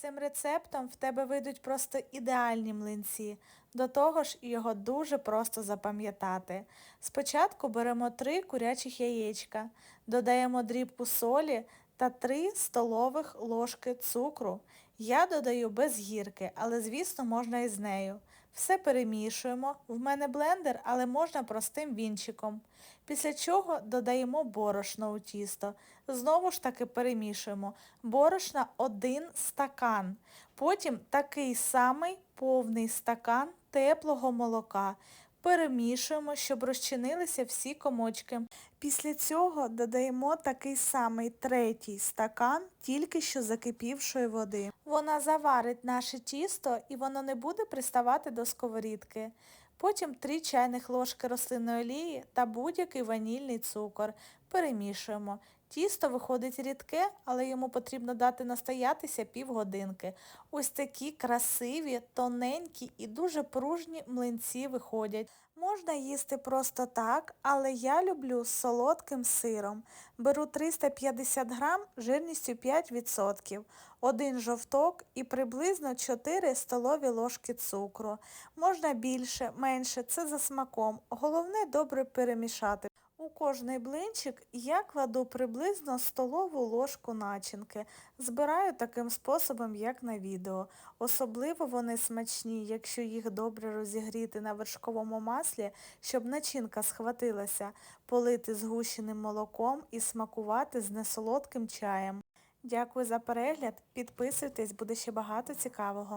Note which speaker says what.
Speaker 1: Цим рецептом в тебе вийдуть просто ідеальні млинці. До того ж, його дуже просто запам'ятати. Спочатку беремо 3 курячих яєчка, додаємо дрібку солі та 3 столових ложки цукру. Я додаю без гірки, але звісно можна і з нею. Все перемішуємо. В мене блендер, але можна простим вінчиком. Після чого додаємо борошно у тісто. Знову ж таки перемішуємо. Борошна 1 стакан. Потім такий самий повний стакан теплого молока. Перемішуємо, щоб розчинилися всі комочки. Після цього додаємо такий самий третій стакан тільки що закипівшої води. Вона заварить наше тісто і воно не буде приставати до сковорідки. Потім 3 чайних ложки рослинної олії та будь-який ванільний цукор. Перемішуємо. Тісто виходить рідке, але йому потрібно дати настоятися півгодинки. Ось такі красиві, тоненькі і дуже пружні млинці виходять. Можна їсти просто так, але я люблю з солодким сиром. Беру 350 грам жирністю 5%, один жовток і приблизно 4 столові ложки цукру. Можна більше, менше, це за смаком. Головне добре перемішати. Кожний блинчик я кладу приблизно столову ложку начинки. Збираю таким способом, як на відео. Особливо вони смачні, якщо їх добре розігріти на вершковому маслі, щоб начинка схватилася, полити згущеним молоком і смакувати з несолодким чаєм. Дякую за перегляд, підписуйтесь, буде ще багато цікавого.